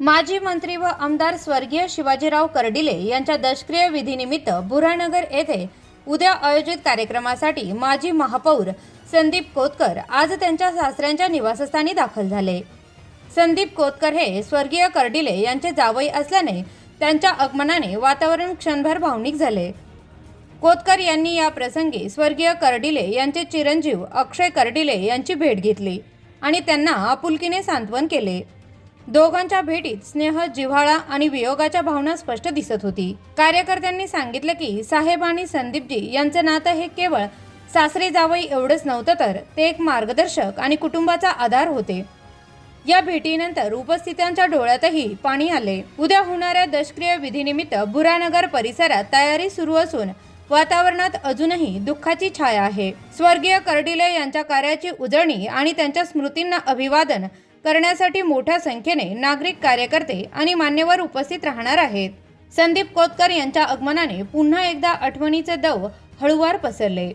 माजी मंत्री व आमदार स्वर्गीय शिवाजीराव कर्डिले यांच्या दशक्रिय विधीनिमित्त बुरानगर येथे उद्या आयोजित कार्यक्रमासाठी माजी महापौर संदीप कोतकर आज त्यांच्या सासऱ्यांच्या निवासस्थानी दाखल झाले. संदीप कोतकर हे स्वर्गीय कर्डिले यांचे जावई असल्याने त्यांच्या आगमनाने वातावरण क्षणभर भावनिक झाले. कोतकर यांनी या प्रसंगी स्वर्गीय कर्डिले यांचे चिरंजीव अक्षय कर्डिले यांची भेट घेतली आणि त्यांना आपुलकीने सांत्वन केले. दोघांच्या भेटीत स्नेह जिव्हाळा आणि वियोगाच्या भावना स्पष्ट दिसत होती. कार्यकर्त्यांनी सांगितलं की साहेब आणि संदीपजी यांचं नातं हे केवळ सासरे जावई एवढंच नव्हतं तर ते एक मार्गदर्शक आणि कुटुंबाचा आधार होते. या भेटीनंतर उपस्थितांच्या डोळ्यातही पाणी आले. उद्या होणाऱ्या दशक्रिय विधीनिमित्त बुरानगर परिसरात तयारी सुरू असून वातावरणात अजूनही दुःखाची छाया आहे. स्वर्गीय कर्डिले यांच्या कार्याची उजळणी आणि त्यांच्या स्मृतींना अभिवादन करण्यासाठी मोठ्या संख्येने नागरिक कार्यकर्ते आणि मान्यवर उपस्थित राहणार आहेत. संदीप कोतकर यांच्या आगमनाने पुन्हा एकदा आठवणीचे दव हळुवार पसरले.